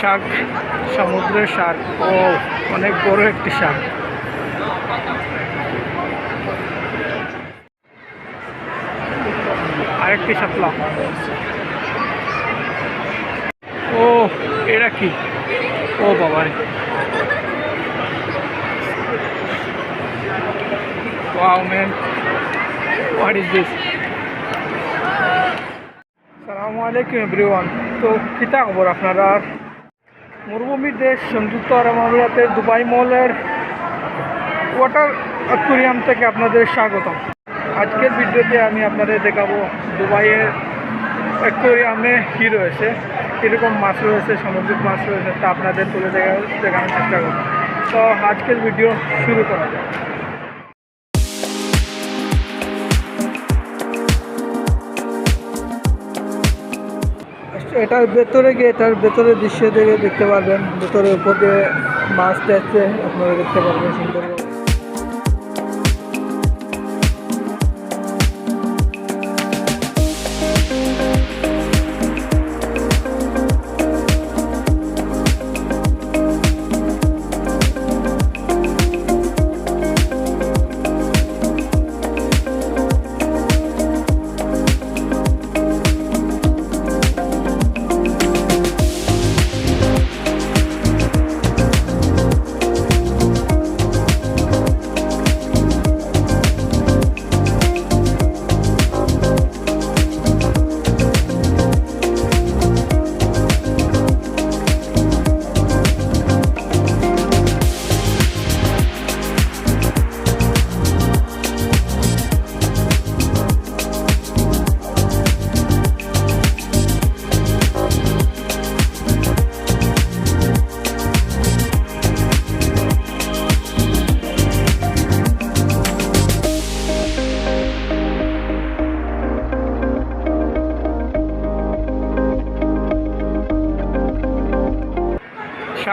Shark সমুদ্রের shark oh অনেক বড় একটি শার্ক আরেকটি শাপলা। ও এটা কি? ও বাবা রে। Wow, man. What is this? সালামু আলাইকুম এভরিওয়ান। তো কিতা খবর আপনারা? মরুভূমির দেশ সংযুক্ত আরব আমিরাতের দুবাই মলের ওয়াটার অ্যাকুরিয়াম থেকে আপনাদের স্বাগতম। আজকের ভিডিওতে আমি আপনাদের দেখাবো দুবাইয়ের অ্যাকুরিয়ামে কী রয়েছে, কীরকম মাছ রয়েছে, সামুদ্রিক মাছ রয়েছে তা আপনাদের তুলে দেখা দেখানোর চেষ্টা করব। তো আজকের ভিডিও শুরু করা যায় এটার ভেতরে গিয়ে, এটার ভেতরে দৃশ্য দেখে দেখতে পারবেন। ভেতরে উপর দিয়ে মাছ যাচ্ছে আপনারা দেখতে পারবেন সুন্দর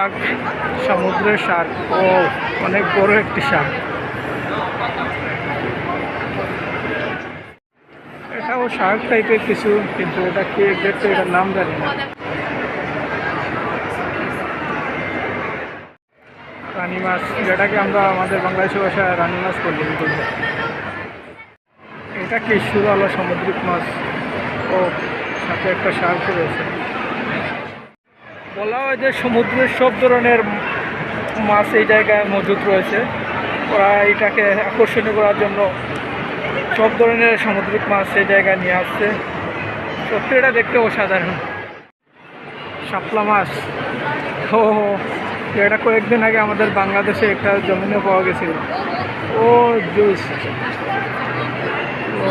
শার্ক সমুদ্রের শার্ক ও অনেক বড় একটি শার্ক এটাও শার্ক টাইপের কিছু, কিন্তু এটা কি এক্সাক্ট এটার নাম জানি না। রানী মাছ, যেটাকে আমরা আমাদের বাংলাদেশি ভাষায় রানী মাছ বলি এটা কি সুরালো সামুদ্রিক মাছ? ও, সাথে একটা শার্ক রয়েছে। বলা হয় যে সমুদ্রের সব ধরনের মাছ এই জায়গায় মজুদ রয়েছে। ওরা এটাকে আকর্ষণীয় করার জন্য সব ধরনের সামুদ্রিক মাছ এই জায়গায় নিয়ে আসছে। সত্যি এটা দেখতে অসাধারণ। শাপলা মাছ। ও, এটা কয়েকদিন আগে আমাদের বাংলাদেশে একটা জমিনে পাওয়া গেছিল। ও, জুস. ও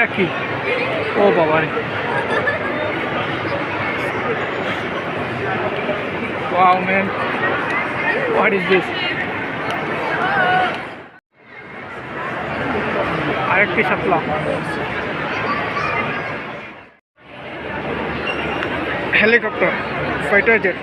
এটা কি ও বাবা রে Wow, man. What is this? আরেকটি শাপলা হেলিকপ্টার ফাইটার জেট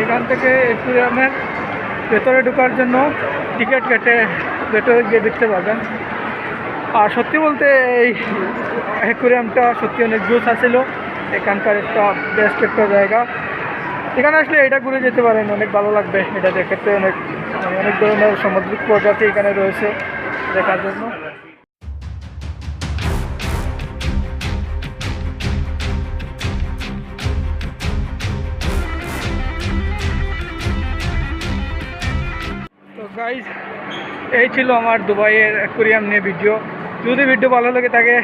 এখান থেকে অ্যাকুরিয়ামের ভেতরে ঢোকার জন্য টিকিট কেটে ভেতরে গিয়ে দেখতে পাবেন। আর সত্যি বলতে এই অ্যাকুরিয়ামটা সত্যি অনেক জুস আছিল। এখানকার একটা বেস্ট একটা জায়গা। এখানে আসলে এটা ঘুরে যেতে পারেন, অনেক ভালো লাগবে। এটা দেখতে অনেক মানে অনেক ধরনের সামুদ্রিক প্রজাতি এখানে রয়েছে দেখার জন্য। গাইজ এই ছিল আমার দুবাইয়ের অ্যাকুরিয়াম নিয়ে ভিডিও যদি ভিডিও ভালো লাগে তাকে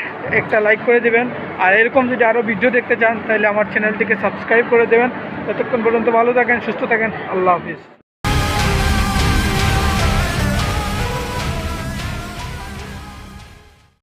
একটা লাইক করে দেবেন। আর এরকম যদি আরও ভিডিও দেখতে চান, তাহলে আমার চ্যানেলটিকে সাবস্ক্রাইব করে দেবেন। ততক্ষণ পর্যন্ত ভালো থাকেন, সুস্থ থাকেন। আল্লাহ হাফিজ।